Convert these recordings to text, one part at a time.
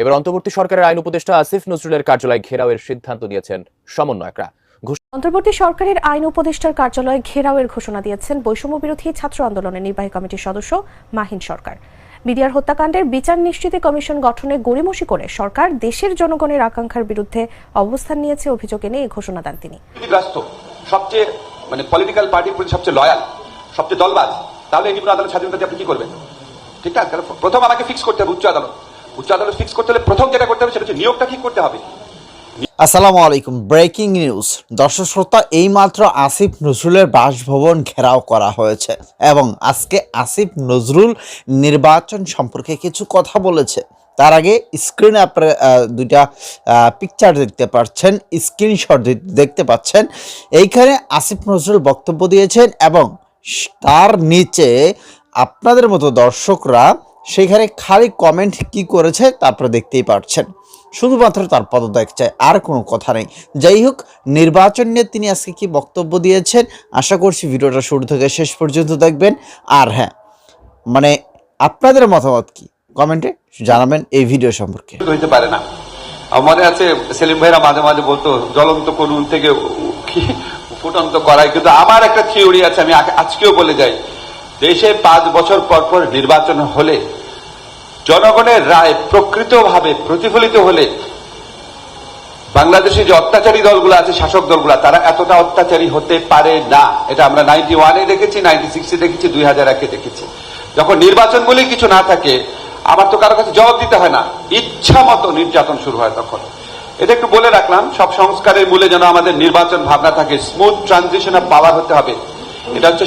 এবার অন্তর্বর্তী সরকারের আইন উপদেষ্টা আসিফ নজরুলের কার্যালয় ঘেরাওয়ের সিদ্ধান্ত নিয়েছেন সমন্বয়করা। অন্তর্বর্তী সরকারের আইন উপদেষ্টার কার্যালয়ে ঘেরাওয়ের ঘোষণা দিয়েছেন বৈষম্য বিরোধী ছাত্র আন্দোলনের নির্বাহী কমিটির সদস্য মাহিন সরকার। বিডিআর হত্যাকাণ্ডের বিচার নিশ্চিতি কমিশন গঠনে গড়িমসি করে সরকার দেশের জনগণের আকাঙ্ক্ষার বিরুদ্ধে অবস্থান নিয়েছে অভিযোগ এনে এই ঘোষণা দেন তিনি। সবচেয়ে মানে পলিটিক্যাল পার্টির প্রতি সবচেয়ে লয়াল সবচেয়ে দলবাজ তাহলে নিম্ন আদালত স্বাধীনতা আপনি কি করবেন? ঠিক আছে প্রথম আমাকে ফিক্স করতে হবে উচ্চ আদালত। উচ্চ আদালত ফিক্স করতে হলে প্রথম যেটা করতে হবে সেটা হচ্ছে নিয়োগটা ঠিক করতে হবে? আসসালামু আলাইকুম ব্রেকিং নিউজ দর্শক শ্রোতা, এইমাত্র আসিফ নজরুলের বাসভবন ঘেরাও করা হয়েছে এবং আজকে আসিফ নজরুল নির্বাচন সম্পর্কে কিছু কথা বলেছে। তার আগে স্ক্রিনে আপনারা দুইটা পিকচার দেখতে পাচ্ছেন স্ক্রিনশট দেখতে পাচ্ছেন। এইখানে আসিফ নজরুল বক্তব্য দিয়েছেন এবং তার নিচে আপনাদের মতো দর্শকরা সেখানে খালি কমেন্ট কি করেছে তারপরে দেখতেই পাচ্ছেন শুধুমাত্র তার পদত্যাগ চাই, আর কোনো কথা নেই। যাই হোক, নির্বাচন নিয়ে তিনি আজকে কি বক্তব্য দিয়েছেন, আশা করছি ভিডিওটা শুরু থেকে শেষ পর্যন্ত দেখবেন। আর হ্যাঁ মানে আপনাদের মতামত কি? কমেন্টে জানাবেন এই ভিডিও সম্পর্কে। হইতে পারে না। মনে আছে, সেলিম ভাইরা মাঝে মাঝে বলতো, জ্বলন্ত করুন থেকে ফুটন্ত করাই কিন্তু আমার একটা থিওরি আছে, আমি আজকেও বলে যাই। দেশে পাঁচ বছর পর পর নির্বাচন হলে জনগণের রায় প্রকৃতভাবে প্রতিফলিত হলে বাংলাদেশে যে অত্যাচারী দলগুলো আছে, শাসক দলগুলো, তারা এতটা অত্যাচারী হতে পারে না। এটা আমরা নাইনটি ওয়ানে দেখেছি নাইনটি সিক্সে দেখেছি, দুই হাজার একে দেখেছি। যখন নির্বাচন বলে কিছু না থাকে, আমার তো কারও কাছে জবাব দিতে হয় না। ইচ্ছা মতো নির্যাতন শুরু হয় তখন। এটা একটু বলে রাখলাম, সব সংস্কারের মূলে যেন আমাদের নির্বাচন ভাবনা থাকে স্মুথ ট্রানজিশন অফ পাওয়ার হতে হবে। এটা হচ্ছে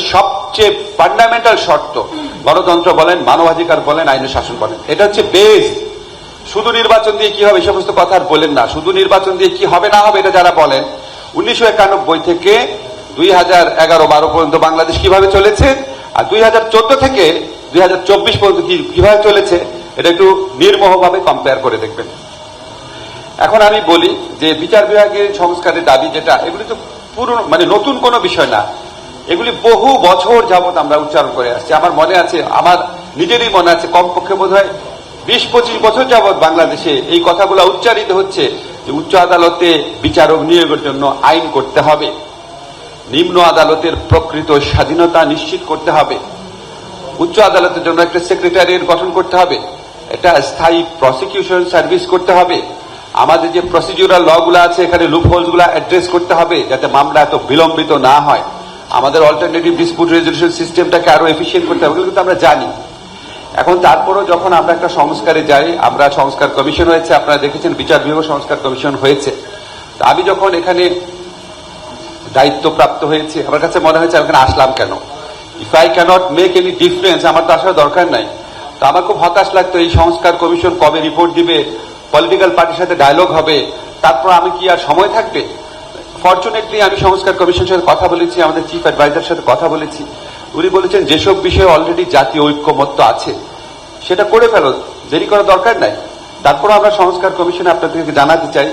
সবচেয়ে ফান্ডামেন্টাল শর্ত। গণতন্ত্র বলেন, মানবাধিকার বলেন আইন শাসন বলেন। এটা হচ্ছে বেস শুধু নির্বাচন দিয়ে কি হবে এই সমস্ত কথা আর বলেন না। শুধু নির্বাচন দিয়ে কি হবে না হবে এটা যারা বলেন, উনিশশো একানব্বই থেকে দুই হাজার এগারো বারো পর্যন্ত বাংলাদেশ কীভাবে চলেছে আর দুই হাজার চোদ্দ থেকে দুই হাজার চব্বিশ পর্যন্ত কীভাবে চলেছে, এটা একটু নির্মোহভাবে কম্পেয়ার করে দেখবেন। এখন আমি বলি যে বিচার বিভাগের সংস্কারের দাবি যেটা, এগুলি তো পুরনো মানে নতুন কোনো বিষয় না। এগুলি বহু বছর যাবত আমরা উচ্চারণ করে আসছি। আমার মনে আছে, আমার নিজেরই মনে আছে, কমপক্ষে বোধ হয় বিশ পঁচিশ বছর যাবত বাংলাদেশে এই কথাগুলো উচ্চারিত হচ্ছে যে উচ্চ আদালতে বিচারক নিয়োগের জন্য আইন করতে হবে। নিম্ন আদালতের প্রকৃত স্বাধীনতা নিশ্চিত করতে হবে। উচ্চ আদালতের জন্য একটা সেক্রেটারিয়েট গঠন করতে হবে। একটা স্থায়ী প্রসিকিউশন সার্ভিস করতে হবে। আমাদের যে প্রসিডিউরাল ল গুলো আছে, এখানে লুপহোলসগুলো অ্যাড্রেস করতে হবে যাতে মামলা এত বিলম্বিত না হয়। আমাদের অল্টারনেটিভ ডিসপুট রেজলিউশন সিস্টেমটাকে আরও এফিসিয়েন্ট করতে হবে কিন্তু আমরা জানি। এখন তারপরও যখন আমরা একটা সংস্কারে যাই, আমরা সংস্কার কমিশন হয়েছে, আপনারা দেখেছেন বিচার বিভাগ সংস্কার কমিশন হয়েছে। আমি যখন এখানে দায়িত্বপ্রাপ্ত হয়েছে, আমার কাছে মনে হয়েছে আমি আসলাম কেন? If I can't make any difference আমার তো আসার দরকার নাই। তো আমার খুব হতাশ লাগতো, এই সংস্কার কমিশন কবে রিপোর্ট দিবে পলিটিক্যাল পার্টির সাথে ডায়লগ হবে, তারপর আমি কি আর সময় থাকবে? ফর্চুনেটলি আমি সংস্কার কমিশনের সাথে কথা বলেছি, আমাদের চিফ অ্যাডভাইজার সাথে কথা বলেছি। উনি বলেছেন, যেসব বিষয়ে অলরেডি জাতীয় ঐক্যমত্য আছে, সেটা করে ফেলো। দেরি করার দরকার নাই। তারপর আমরা সংস্কার কমিশনে আপনাদেরকে জানাতে চাই।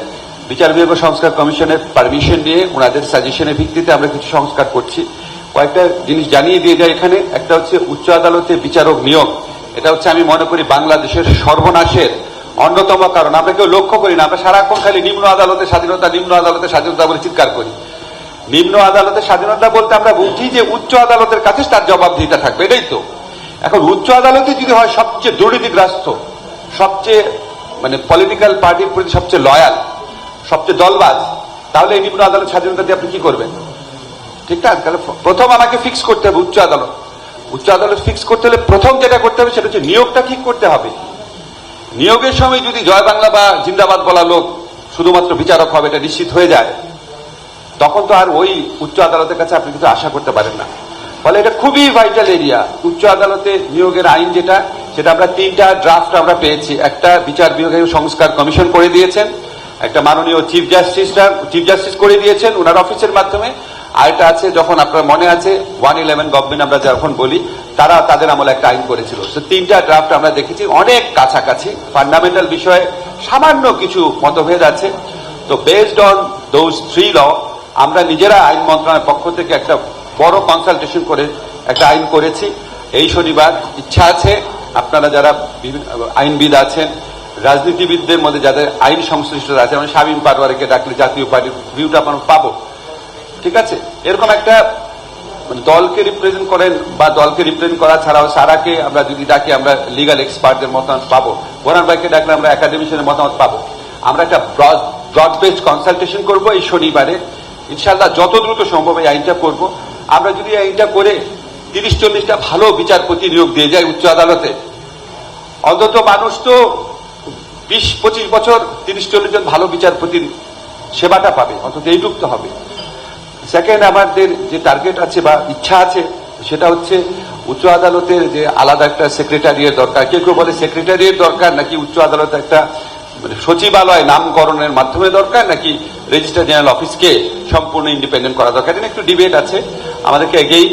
বিচার বিভাগ সংস্কার কমিশনের পারমিশন নিয়ে ওনাদের সাজেশনের ভিত্তিতে আমরা কিছু সংস্কার করছি। কয়েকটা জিনিস জানিয়ে দিয়ে যায় এখানে। একটা হচ্ছে উচ্চ আদালতে বিচারক নিয়োগ। এটা হচ্ছে আমি মনে করি বাংলাদেশের সর্বনাশের অন্যতম কারণ, আমরা কেউ লক্ষ্য করি না, আমরা সারাক্ষণ খালি নিম্ন আদালতে স্বাধীনতা, নিম্ন আদালতে স্বাধীনতা বলে চিৎকার করি। নিম্ন আদালতের স্বাধীনতা বলতে আমরা বুঝি যে উচ্চ আদালতের কাছে তার জবাব জবাবদিহিতা থাকবে, এটাই তো। এখন উচ্চ আদালতে যদি হয় সবচেয়ে দুর্নীতিগ্রস্ত, সবচেয়ে মানে পলিটিক্যাল পার্টির প্রতি সবচেয়ে লয়াল সবচেয়ে দলবাজ, তাহলে এই নিম্ন আদালত স্বাধীনতা দিয়ে আপনি কি করবেন? ঠিক আছে তাহলে প্রথম আমাকে ফিক্স করতে হবে উচ্চ আদালত। উচ্চ আদালত ফিক্স করতে হলে প্রথম যেটা করতে হবে সেটা হচ্ছে নিয়োগটা ঠিক করতে হবে। নিয়োগের সময় যদি জয় বাংলা বা জিন্দাবাদ বলা লোক শুধুমাত্র বিচারক হবে, এটা নিশ্চিত হয়ে যায়। তখন তো আর ওই উচ্চ আদালতের কাছে আপনি কিছু আশা করতে পারেন না। ফলে এটা খুবই ভাইটাল এরিয়া উচ্চ আদালতে নিয়োগের আইন যেটা, সেটা আমরা তিনটা ড্রাফট আমরা পেয়েছি। একটা বিচার বিভাগীয় সংস্কার কমিশন করে দিয়েছেন, একটা মাননীয় চিফ জাস্টিসরা চিফ জাস্টিস করে দিয়েছেন ওনার অফিসের মাধ্যমে। আর আরেকটা আছে, যখন আপনার মনে আছে ওয়ান ইলেভেন গভর্নমেন্ট আমরা যখন বলি তারা তাদের আমলে একটা আইন করেছিল। তো তিনটা ড্রাফট আমরা দেখেছি, অনেক কাছাকাছি। ফান্ডামেন্টাল বিষয়ে সামান্য কিছু মতভেদ আছে। তো based on those three law আমরা নিজেরা আইন মন্ত্রণালয়ের পক্ষ থেকে একটা বড় কনসালটেশন করে একটা আইন করেছি। এই শনিবার ইচ্ছা আছে, আপনারা যারা আইনবিদ আছেন, রাজনীতিবিদদের মধ্যে যাদের আইন সংশ্লিষ্টতা আছে মানে শামীম পাটোয়ারিকে ডাকলে জাতীয় পার্টির ভিউটা আমরা পাবো। ঠিক আছে? এরকম একটা দলকে রিপ্রেজেন্ট করেন বা দলকে রিপ্রেজেন্ট করা ছাড়াও সারাকে আমরা যদি ডাকি, আমরা লিগাল এক্সপার্টদের মতামত পাবো। বোরান ভাইকে ডাকলে আমরা একাডেমিশনের মতামত পাবো। আমরা একটা ব্রড ব্রড বেসড কনসালটেশন করব এই শনিবারে। ইনশাল্লাহ যত দ্রুত সম্ভব এই আইনটা করব। আমরা যদি আইনটা করে তিরিশ চল্লিশটা ভালো বিচারপতি নিয়োগ দিয়ে যায় উচ্চ আদালতে, অন্তত মানুষ তো বিশ পঁচিশ বছর তিরিশ চল্লিশ জন ভালো বিচারপতির সেবাটা পাবে, অন্তত এইটুক তো হবে। সেকেন্ড আমাদের যে টার্গেট আছে বা ইচ্ছা আছে, সেটা হচ্ছে উচ্চ আদালতের যে আলাদা একটা সেক্রেটারিয়ের দরকার। কেউ কেউ বলে সেক্রেটারিয়ের দরকার নাকি উচ্চ আদালতে একটা মানে সচিবালয় নামকরণের মাধ্যমে দরকার নাকি রেজিস্ট্রার জেনারেল অফিসকে সম্পূর্ণ ইন্ডিপেন্ডেন্ট করা দরকার? এটা একটু ডিবেট আছে। আমাদেরকে এগেই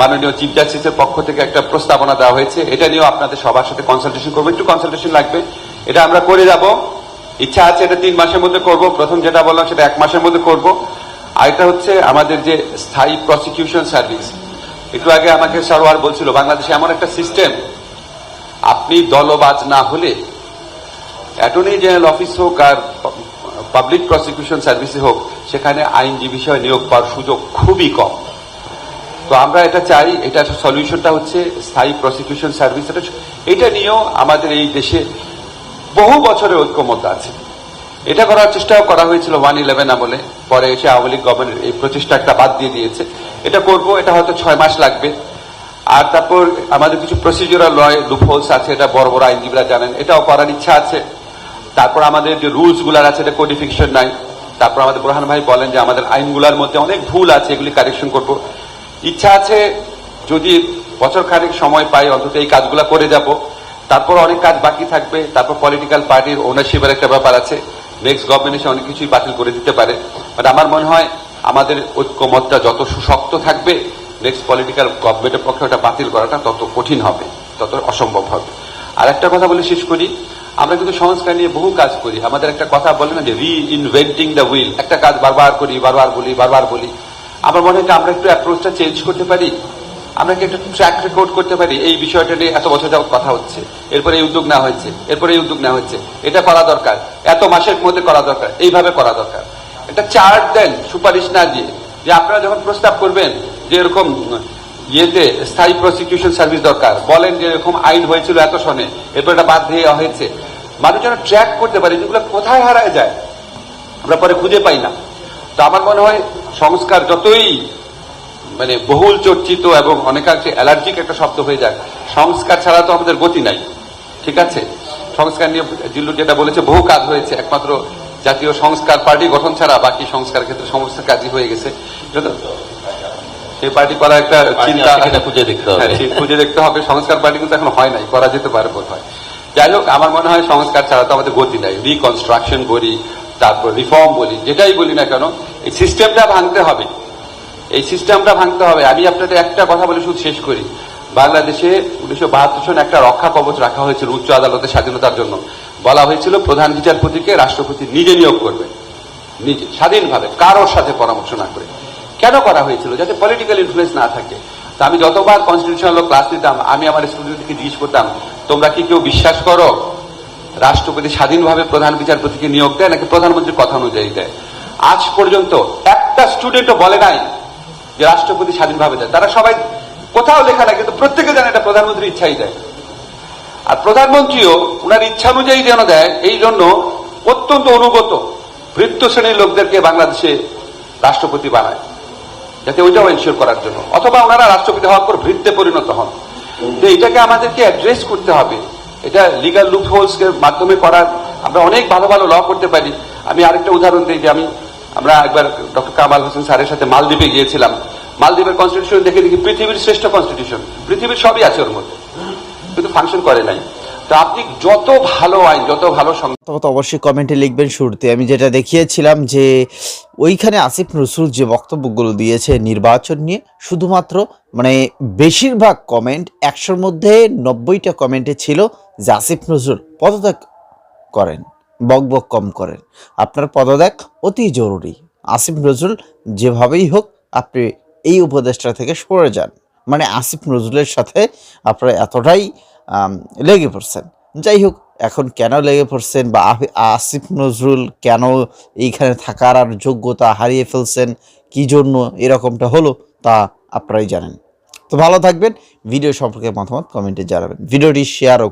মাননীয় চিফ জাস্টিসের পক্ষ থেকে একটা প্রস্তাবনা দেওয়া হয়েছে। এটা নিয়েও আপনাদের সবার সাথে কনসালটেশন করব। একটু কনসালটেশন লাগবে। এটা আমরা করে যাব। ইচ্ছা আছে এটা তিন মাসের মধ্যে করব। প্রথম যেটা বললাম সেটা এক মাসের মধ্যে করব। আরেকটা হচ্ছে আমাদের যে স্থায়ী প্রসিকিউশন সার্ভিস একটু আগে আমাকে সরোয়ার বলছিল, বাংলাদেশে এমন একটা সিস্টেম আপনি দলবাজ না হলে অ্যাটর্নি জেনারেল অফিস হোক আর পাবলিক প্রসিকিউশন সার্ভিসে হোক, সেখানে আইনজীবী বিষয়ে নিয়োগ পাওয়ার সুযোগ খুবই কম। তো আমরা এটা চাই, এটা সলিউশনটা হচ্ছে স্থায়ী প্রসিকিউশন সার্ভিস এটা নিয়েও আমাদের এই দেশে বহু বছরের ঐক্যমত আছে। এটা করার চেষ্টাও করা হয়েছিল ওয়ান ইলেভেন আমলে। পরে এসে আওয়ামী লীগ গভর্নমেন্ট এই প্রচেষ্টাটা বাদ দিয়ে দিয়েছে। এটা করব, এটা হয়তো ছয় মাস লাগবে। আর তারপর আমাদের কিছু প্রসিডিউরাল লয় লুপহোলস আছে, এটা বড় বড় আইনজীবীরা জানেন, এটাও করার ইচ্ছা আছে। তারপর আমাদের যে রুলসগুলার আছে, এটা কোডিফিকেশন নাই। তারপর আমাদের বোরহান ভাই বলেন যে আমাদের আইনগুলার মধ্যে অনেক ভুল আছে, এগুলি কারেকশন করব। ইচ্ছা আছে যদি বছর খানেক সময় পাই, অন্তত এই কাজগুলো করে যাব। তারপর অনেক কাজ বাকি থাকবে, তারপর পলিটিক্যাল পার্টির ওনারশিপের একটা ব্যাপার আছে। নেক্সট গভর্নমেন্ট এসে অনেক কিছুই বাতিল করে দিতে পারে। বাট আমার মনে হয় আমাদের ঐক্যমতটা যত সুশক্ত থাকবে নেক্সট পলিটিক্যাল গভর্নমেন্টের পক্ষে ওটা বাতিল করাটা তত কঠিন হবে, তত অসম্ভব হবে। আর একটা কথা বলে শেষ করি, আমরা কিন্তু সংস্কার নিয়ে বহু কাজ করি। আমাদের একটা কথা বলে না যে রি ইনভেন্টিং দ্য হুইল একটা কাজ বারবার করি, বারবার বলি বারবার বলি। আমার মনে হয় আমরা একটু অ্যাপ্রোচটা চেঞ্জ করতে পারি। আমরা কি একটা ট্র্যাক রেকর্ড করতে পারি? এই বিষয়টা নিয়ে এত বছর যাবত কথা হচ্ছে। এরপরে এই উদ্যোগ নেওয়া হয়েছে, এরপরে এই উদ্যোগ নেওয়া হচ্ছে এটা করা দরকার, এত মাসের মধ্যে করা দরকার, এইভাবে করা দরকার। একটা চার্ট দেন সুপারিশ না দিয়ে, যে আপনারা যখন প্রস্তাব করবেন যে এরকম ইয়েতে স্থায়ী প্রসিকিউশন সার্ভিস দরকার, বলেন যে এরকম আইন হয়েছিল এত সনে, এরপর এটা বাদ দিয়ে হয়েছে। মানুষ যেন ট্র্যাক করতে পারে যেগুলো কোথায় হারায় যায়, আমরা পরে খুঁজে পাই না। তো আমার মনে হয় সংস্কার যতই মানে বহুল চর্চিত এবং অনেকাংশে অ্যালার্জিক একটা শব্দ হয়ে যায় সংস্কার ছাড়া তো আমাদের গতি নাই। ঠিক আছে? সংস্কার নিয়ে জিল্লু যেটা বলেছে, বহু কাজ হয়েছে, একমাত্র জাতীয় সংস্কার পার্টি গঠন ছাড়া বাকি সংস্কার ক্ষেত্রে সমস্ত কাজই হয়ে গেছে। সেই পার্টি করা একটা চিন্তা খুঁজে দেখতে হবে। হ্যাঁ, খুঁজে দেখতে হবে। সংস্কার পার্টি কিন্তু এখন হয় নাই করা যেতে পারে বোধ হয়। যাই হোক আমার মনে হয় সংস্কার ছাড়া তো আমাদের গতি নাই। রিকনস্ট্রাকশন বলি তারপর রিফর্ম বলি যেটাই বলি না কেন এই সিস্টেমটা ভাঙতে হবে। এই সিস্টেমটা ভাঙতে হবে। আমি আপনাদের একটা কথা বলে শুধু শেষ করি। বাংলাদেশে উনিশশো বাহাত্তর সনে একটা রক্ষা কবচ রাখা হয়েছিল উচ্চ আদালতের স্বাধীনতার জন্য। বলা হয়েছিল প্রধান বিচারপতিকে রাষ্ট্রপতি নিজে নিয়োগ করবে নিজে, স্বাধীনভাবে, কারোর সাথে পরামর্শ না করে। কেন করা হয়েছিল? যাতে পলিটিক্যাল ইনফ্লুয়েন্স না থাকে। তো আমি যতবার কনস্টিটিউশনাল ক্লাস দিতাম আমি আমার স্টুডেন্টকে জিজ্ঞেস করতাম, তোমরা কি কেউ বিশ্বাস করো? রাষ্ট্রপতি স্বাধীনভাবে প্রধান বিচারপতিকে নিয়োগ দেয় নাকি প্রধানমন্ত্রীর কথা অনুযায়ী দেয়? আজ পর্যন্ত একটা স্টুডেন্টও বলে নাই যে রাষ্ট্রপতি স্বাধীনভাবে দেয়। তারা সবাই কোথাও লেখা নাই, কিন্তু প্রত্যেকে জানে এটা প্রধানমন্ত্রীর ইচ্ছাই দেয়। আর প্রধানমন্ত্রীও ওনার ইচ্ছা অনুযায়ী যেন দেয় এই জন্য অত্যন্ত অনুগত বৃত্ত শ্রেণির লোকদেরকে বাংলাদেশে রাষ্ট্রপতি বানায়, যাতে ওইটাও এনশিওর করার জন্য। অথবা ওনারা রাষ্ট্রপতি হওয়ার পর বৃত্তে পরিণত হন। তো এটাকে আমাদেরকে অ্যাড্রেস করতে হবে, এটা লিগাল লুপ হোলস এর মাধ্যমে করার, আমরা অনেক ভালো ভালো ল করতে পারি। আমি আরেকটা উদাহরণ দিই যে আমি, আমরা একবার ডক্টর কামাল হোসেন স্যারের সাথে মালদ্বীপে গিয়েছিলাম। মালদ্বীপের কনস্টিটিউশন দেখে দেখি পৃথিবীর শ্রেষ্ঠ কনস্টিটিউশন পৃথিবীর সবই আছে ওর মধ্যে। কিন্তু ফাংশন করে নাই। তো আপনি যত ভালো আইন, যত ভালো সং- তবে তো অবশ্যই কমেন্টে লিখবেন শুরুতে। আমি যেটা দেখিয়েছিলাম যে, ওইখানে আসিফ নজরুল যে বক্তব্যগুলো দিয়েছে নির্বাচন নিয়ে, শুধুমাত্র মানে বেশিরভাগ কমেন্ট একশোর মধ্যে নব্বইটা কমেন্টে ছিল যে আসিফ নজরুল পদত্যাগ করেন, বক বক কম করেন। আপনার পদত্যাগ অতি জরুরি। আসিফ নজরুল যেভাবেই হোক, আপনি এই উপদেষ্টা থেকে সরে যান। মানে আসিফ নজরুলের সাথে আপনারা এতটাই লেগে পড়ছেন। যাই হোক, এখন কেন লেগে পড়ছেন বা আসিফ নজরুল কেন এইখানে থাকার আর যোগ্যতা হারিয়ে ফেলছেন, কি জন্য এরকমটা হলো তা আপনারাই জানেন। তো ভালো থাকবেন। ভিডিও সম্পর্কে মতামত কমেন্টে জানাবেন। ভিডিওটি শেয়ারও